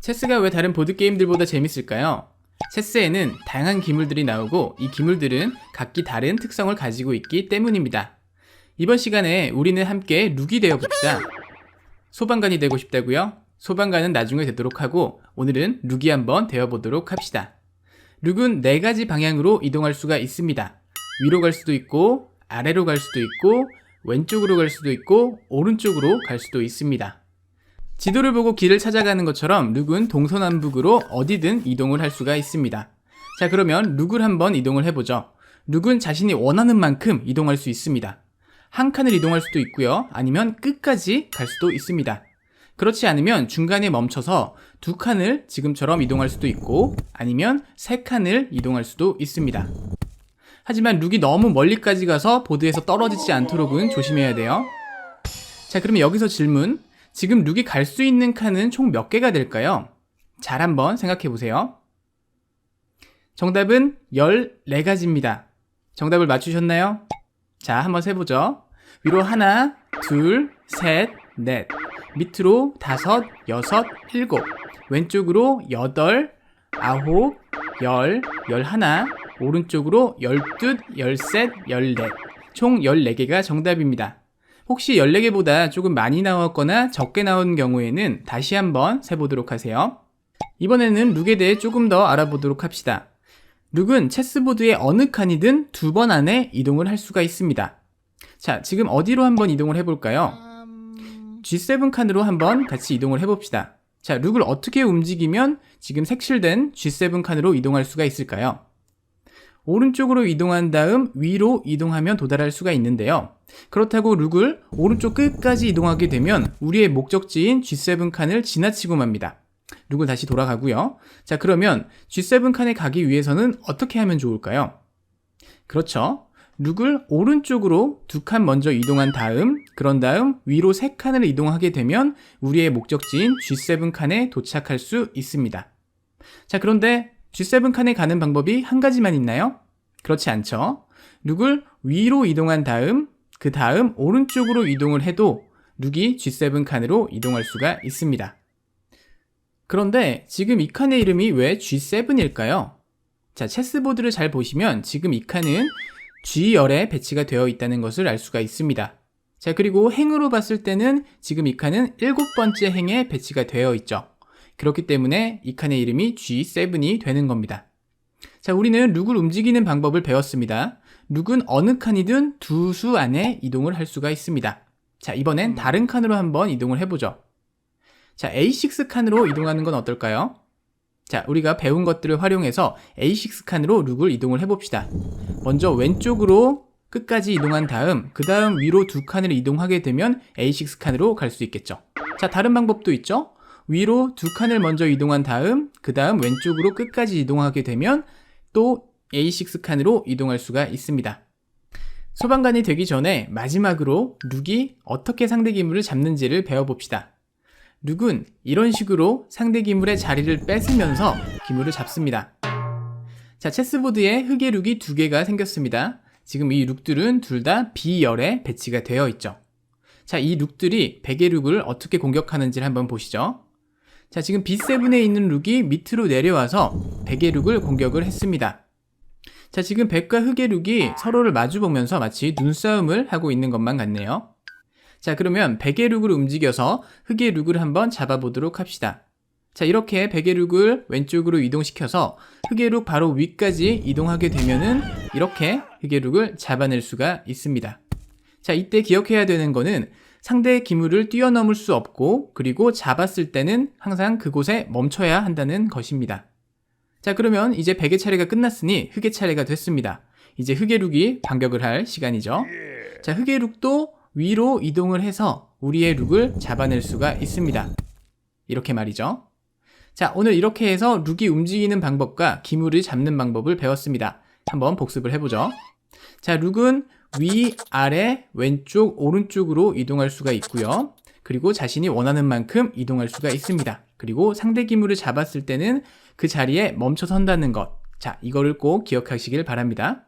체스가 왜 다른 보드게임들보다 재밌을까요? 체스에는 다양한 기물들이 나오고 이 기물들은 각기 다른 특성을 가지고 있기 때문입니다. 이번 시간에 우리는 함께 룩이 되어 봅시다. 소방관이 되고 싶다고요? 소방관은 나중에 되도록 하고 오늘은 룩이 한번 되어 보도록 합시다. 룩은 네 가지 방향으로 이동할 수가 있습니다. 위로 갈 수도 있고 아래로 갈 수도 있고 왼쪽으로 갈 수도 있고 오른쪽으로 갈 수도 있습니다. 지도를 보고 길을 찾아가는 것처럼 룩은 동서남북으로 어디든 이동을 할 수가 있습니다. 자, 그러면 룩을 한번 이동을 해보죠. 룩은 자신이 원하는 만큼 이동할 수 있습니다. 한 칸을 이동할 수도 있고요. 아니면 끝까지 갈 수도 있습니다. 그렇지 않으면 중간에 멈춰서 두 칸을 지금처럼 이동할 수도 있고 아니면 세 칸을 이동할 수도 있습니다. 하지만 룩이 너무 멀리까지 가서 보드에서 떨어지지 않도록은 조심해야 돼요. 자, 그러면 여기서 질문. 지금 룩이 갈 수 있는 칸은 총 몇 개가 될까요? 잘 한번 생각해 보세요. 정답은 14가지입니다. 정답을 맞추셨나요? 자, 한번 세보죠. 위로 하나, 둘, 셋, 넷. 밑으로 다섯, 여섯, 일곱. 왼쪽으로 여덟, 아홉, 열, 열하나. 오른쪽으로 열둘, 열셋, 열넷. 총 14개가 정답입니다. 혹시 14개보다 조금 많이 나왔거나 적게 나온 경우에는 다시 한번 세보도록 하세요. 이번에는 룩에 대해 조금 더 알아보도록 합시다. 룩은 체스보드의 어느 칸이든 두 번 안에 이동을 할 수가 있습니다. 자, 지금 어디로 한번 이동을 해볼까요? G7 칸으로 한번 같이 이동을 해봅시다. 자, 룩을 어떻게 움직이면 지금 색칠된 G7 칸으로 이동할 수가 있을까요? 오른쪽으로 이동한 다음 위로 이동하면 도달할 수가 있는데요. 그렇다고 룩을 오른쪽 끝까지 이동하게 되면 우리의 목적지인 G7 칸을 지나치고 맙니다. 룩을 다시 돌아가고요. 자, 그러면 G7 칸에 가기 위해서는 어떻게 하면 좋을까요? 그렇죠. 룩을 오른쪽으로 두 칸 먼저 이동한 다음, 그런 다음 위로 세 칸을 이동하게 되면 우리의 목적지인 G7 칸에 도착할 수 있습니다. 자, 그런데 G7 칸에 가는 방법이 한 가지만 있나요? 그렇지 않죠. 룩을 위로 이동한 다음, 그 다음 오른쪽으로 이동을 해도 룩이 G7 칸으로 이동할 수가 있습니다. 그런데 지금 이 칸의 이름이 왜 G7일까요? 자, 체스보드를 잘 보시면 지금 이 칸은 G열에 배치가 되어 있다는 것을 알 수가 있습니다. 자, 그리고 행으로 봤을 때는 지금 이 칸은 일곱 번째 행에 배치가 되어 있죠. 그렇기 때문에 이 칸의 이름이 G7이 되는 겁니다. 자, 우리는 룩을 움직이는 방법을 배웠습니다. 룩은 어느 칸이든 두 수 안에 이동을 할 수가 있습니다. 자, 이번엔 다른 칸으로 한번 이동을 해보죠. 자, A6 칸으로 이동하는 건 어떨까요? 자, 우리가 배운 것들을 활용해서 A6 칸으로 룩을 이동을 해봅시다. 먼저 왼쪽으로 끝까지 이동한 다음, 그 다음 위로 두 칸을 이동하게 되면 A6 칸으로 갈 수 있겠죠. 자, 다른 방법도 있죠? 위로 두 칸을 먼저 이동한 다음, 그 다음 왼쪽으로 끝까지 이동하게 되면 또 A6 칸으로 이동할 수가 있습니다. 소방관이 되기 전에 마지막으로 룩이 어떻게 상대 기물을 잡는지를 배워봅시다. 룩은 이런 식으로 상대 기물의 자리를 뺏으면서 기물을 잡습니다. 자, 체스보드에 흑의 룩이 두 개가 생겼습니다. 지금 이 룩들은 둘 다 B열에 배치가 되어 있죠. 자, 이 룩들이 백의 룩을 어떻게 공격하는지를 한번 보시죠. 자, 지금 B7에 있는 룩이 밑으로 내려와서 백의 룩을 공격을 했습니다. 자, 지금 백과 흑의 룩이 서로를 마주보면서 마치 눈싸움을 하고 있는 것만 같네요. 자, 그러면 백의 룩을 움직여서 흑의 룩을 한번 잡아보도록 합시다. 자, 이렇게 백의 룩을 왼쪽으로 이동시켜서 흑의 룩 바로 위까지 이동하게 되면은 이렇게 흑의 룩을 잡아낼 수가 있습니다. 자, 이때 기억해야 되는 거는 상대의 기물을 뛰어넘을 수 없고 그리고 잡았을 때는 항상 그곳에 멈춰야 한다는 것입니다. 자, 그러면 이제 백의 차례가 끝났으니 흑의 차례가 됐습니다. 이제 흑의 룩이 반격을 할 시간이죠. 자, 흑의 룩도 위로 이동을 해서 우리의 룩을 잡아낼 수가 있습니다. 이렇게 말이죠. 자, 오늘 이렇게 해서 룩이 움직이는 방법과 기물을 잡는 방법을 배웠습니다. 한번 복습을 해보죠. 자, 룩은 위, 아래, 왼쪽, 오른쪽으로 이동할 수가 있고요. 그리고 자신이 원하는 만큼 이동할 수가 있습니다. 그리고 상대 기물을 잡았을 때는 그 자리에 멈춰 선다는 것. 자, 이거를 꼭 기억하시길 바랍니다.